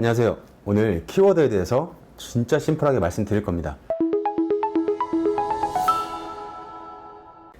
안녕하세요. 오늘 키워드에 대해서 진짜 심플하게 말씀드릴 겁니다.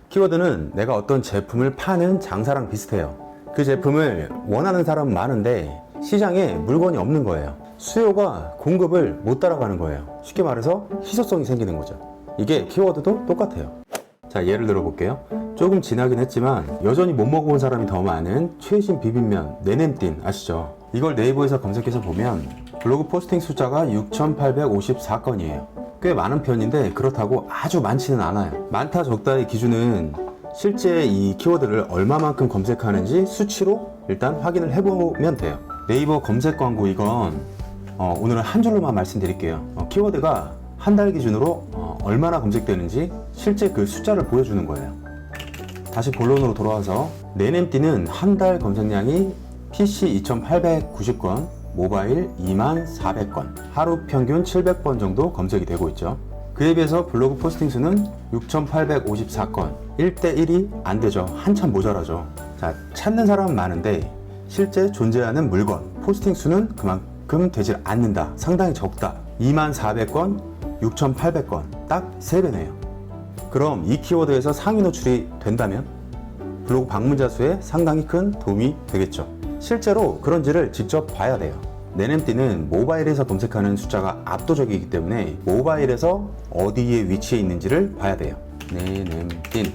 키워드는 내가 어떤 제품을 파는 장사랑 비슷해요. 그 제품을 원하는 사람은 많은데 시장에 물건이 없는 거예요. 수요가 공급을 못 따라가는 거예요. 쉽게 말해서 희소성이 생기는 거죠. 이게 키워드도 똑같아요. 자, 예를 들어 볼게요. 조금 지나긴 했지만 여전히 못 먹어본 사람이 더 많은 최신 비빔면 네냄띤 아시죠? 이걸 네이버에서 검색해서 보면 블로그 포스팅 숫자가 6,854건이에요. 꽤 많은 편인데 그렇다고 아주 많지는 않아요. 많다 적다의 기준은 실제 이 키워드를 얼마만큼 검색하는지 수치로 일단 확인을 해보면 돼요. 네이버 검색 광고 이건 어, 오늘은 한 줄로만 말씀드릴게요. 어, 키워드가 한 달 기준으로 어, 얼마나 검색되는지 실제 그 숫자를 보여주는 거예요. 다시 본론으로 돌아와서 네냄띠는 한 달 검색량이 PC 2,890건, 모바일 2,400건, 하루 평균 700번 정도 검색이 되고 있죠. 그에 비해서 블로그 포스팅 수는 6,854건, 1대1이 안 되죠. 한참 모자라죠. 자, 찾는 사람은 많은데 실제 존재하는 물건, 포스팅 수는 그만큼 되질 않는다. 상당히 적다. 2400건, 6800건, 딱 3배네요. 그럼 이 키워드에서 상위 노출이 된다면 블로그 방문자 수에 상당히 큰 도움이 되겠죠. 실제로 그런지를 직접 봐야 돼요. 네냄띠는 모바일에서 검색하는 숫자가 압도적이기 때문에 모바일에서 어디에 위치해 있는지를 봐야 돼요. 네냄띠.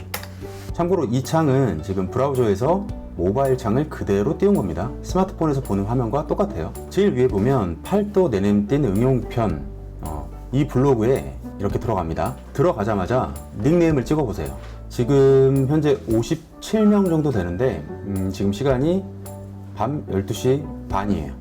참고로 이 창은 지금 브라우저에서 모바일 창을 그대로 띄운 겁니다. 스마트폰에서 보는 화면과 똑같아요. 제일 위에 보면 팔도 네냄띤 응용편 어, 이 블로그에 이렇게 들어갑니다. 들어가자마자 닉네임을 찍어보세요. 지금 현재 57명 정도 되는데 음, 지금 시간이 밤 12시 반이에요.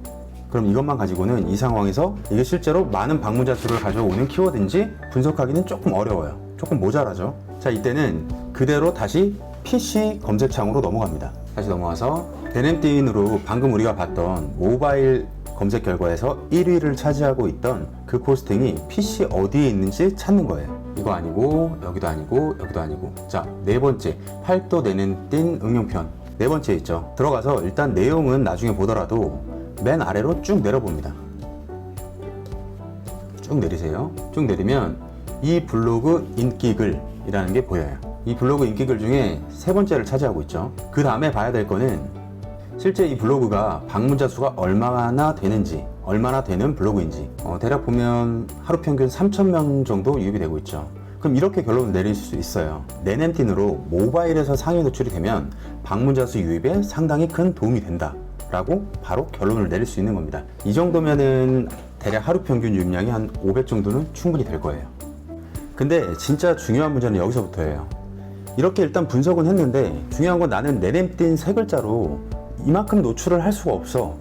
그럼 이것만 가지고는 이 상황에서 이게 실제로 많은 방문자 수를 가져오는 키워드인지 분석하기는 조금 어려워요. 조금 모자라죠. 자, 이때는 그대로 다시 PC 검색창으로 넘어갑니다. 다시 넘어와서 데넴틴으로 방금 우리가 봤던 모바일 검색 결과에서 1위를 차지하고 있던 그 포스팅이 PC 어디에 있는지 찾는 거예요. 이거 아니고 여기도 아니고 여기도 아니고 자 네 번째 팔도 네넨틴 응용편 네 번째 있죠. 들어가서 일단 내용은 나중에 보더라도 맨 아래로 쭉 내려봅니다. 쭉 내리세요. 쭉 내리면 이 블로그 인기글이라는 게 보여요. 이 블로그 인기글 중에 세 번째를 차지하고 있죠. 그 다음에 봐야 될 거는 실제 이 블로그가 방문자 수가 얼마나 되는지 얼마나 되는 블로그인지. 어, 대략 보면 하루 평균 3,000명 정도 유입이 되고 있죠 그럼 이렇게 결론을 내릴 수 있어요 네냄틴으로 모바일에서 상위 노출이 되면 방문자 수 유입에 상당히 큰 도움이 된다 라고 바로 결론을 내릴 수 있는 겁니다 이 정도면은 대략 하루 평균 유입량이 한 500 정도는 충분히 될 거예요 근데 진짜 중요한 문제는 여기서부터예요 이렇게 일단 분석은 했는데 중요한 건 나는 네냄띤 세 글자로 이만큼 노출을 할 수가 없어.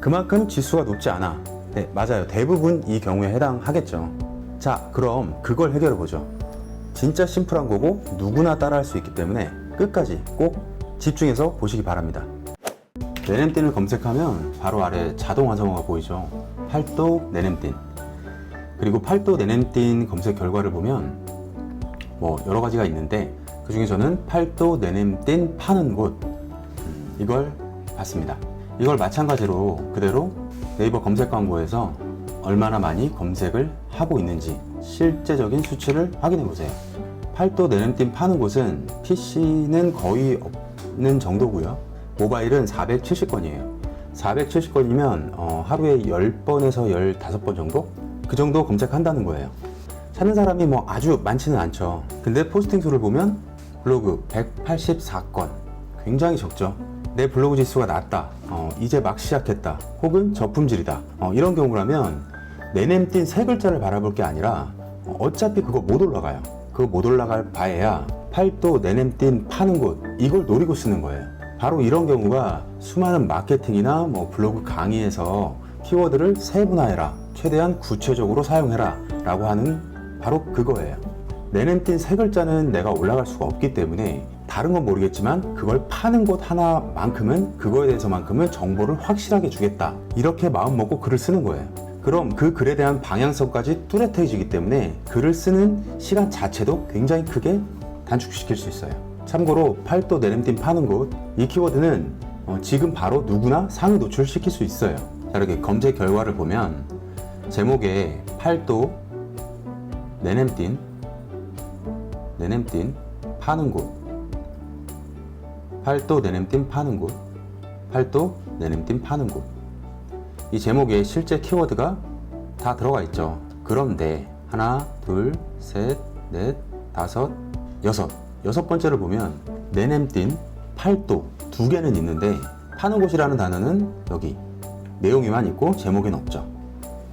그만큼 지수가 높지 않아. 네, 맞아요. 대부분 이 경우에 해당하겠죠. 자, 그럼 그걸 해결해 보죠. 진짜 심플한 거고 누구나 따라할 수 있기 때문에 끝까지 꼭 집중해서 보시기 바랍니다. 네냄띤을 검색하면 바로 아래 자동 완성어가 보이죠. 팔도 네냄띤. 그리고 팔도 네냄띤 검색 결과를 보면 뭐 여러 가지가 있는데 그 중에 저는 팔도 네냄띤 파는 곳 음, 이걸 봤습니다. 이걸 마찬가지로 그대로 네이버 검색 광고에서 얼마나 많이 검색을 하고 있는지 실제적인 수치를 확인해 보세요. 팔도 네냄띤 파는 곳은 PC는 거의 없는 정도고요. 모바일은 470건이에요. 470건이면 어, 하루에 10번에서 15번 정도? 그 정도 검색한다는 거예요. 찾는 사람이 뭐 아주 많지는 않죠. 근데 포스팅 수를 보면 블로그 184건. 굉장히 적죠. 내 블로그 지수가 낮다. 어, 이제 막 시작했다. 혹은 저품질이다. 어, 이런 경우라면 네냄띤 세 글자를 바라볼 게 아니라 어, 어차피 그거 못 올라가요. 그거 못 올라갈 바에야 팔도 네냄띤 파는 곳 이걸 노리고 쓰는 거예요. 바로 이런 경우가 수많은 마케팅이나 뭐 블로그 강의에서 키워드를 세분화해라. 최대한 구체적으로 사용해라. 라고 하는 바로 그거예요. 네냄띤 세 글자는 내가 올라갈 수가 없기 때문에 다른 건 모르겠지만 그걸 파는 곳 하나만큼은 그거에 대해서만큼은 정보를 확실하게 주겠다. 이렇게 마음 먹고 글을 쓰는 거예요. 그럼 그 글에 대한 방향성까지 뚜렷해지기 때문에 글을 쓰는 시간 자체도 굉장히 크게 단축시킬 수 있어요. 참고로 팔도 네냄띤 파는 곳 이 키워드는 어, 지금 바로 누구나 상위 노출시킬 수 있어요. 자, 이렇게 검색 결과를 보면 제목에 팔도 내냄띤 내냄띤 파는 곳 팔도 내냄띤 파는 곳 팔도 내냄띤 파는 곳 이 제목에 실제 키워드가 다 들어가 있죠. 그런데 하나, 둘, 셋, 넷, 다섯, 여섯. 여섯 번째를 보면 내냄띤 팔도 두 개는 있는데 파는 곳이라는 단어는 여기 내용에만 있고 제목에는 없죠.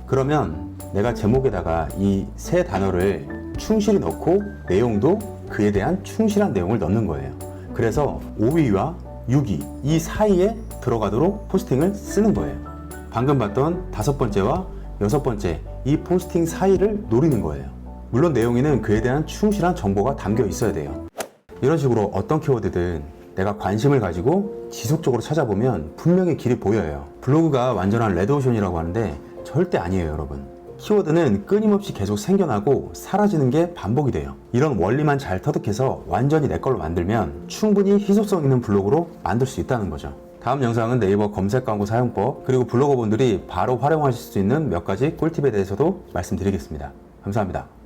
그러면 내가 제목에다가 이 세 단어를 충실히 넣고 내용도 그에 대한 충실한 내용을 넣는 거예요. 그래서 5위와 6위 이 사이에 들어가도록 포스팅을 쓰는 거예요. 방금 봤던 다섯 번째와 여섯 번째 이 포스팅 사이를 노리는 거예요. 물론 내용에는 그에 대한 충실한 정보가 담겨 있어야 돼요. 이런 식으로 어떤 키워드든 내가 관심을 가지고 지속적으로 찾아보면 분명히 길이 보여요. 블로그가 완전한 레드오션이라고 하는데 절대 아니에요, 여러분. 키워드는 끊임없이 계속 생겨나고 사라지는 게 반복이 돼요. 이런 원리만 잘 터득해서 완전히 내 걸로 만들면 충분히 희소성 있는 블로그로 만들 수 있다는 거죠. 다음 영상은 네이버 검색 광고 사용법 그리고 블로거분들이 바로 활용하실 수 있는 몇 가지 꿀팁에 대해서도 말씀드리겠습니다. 감사합니다.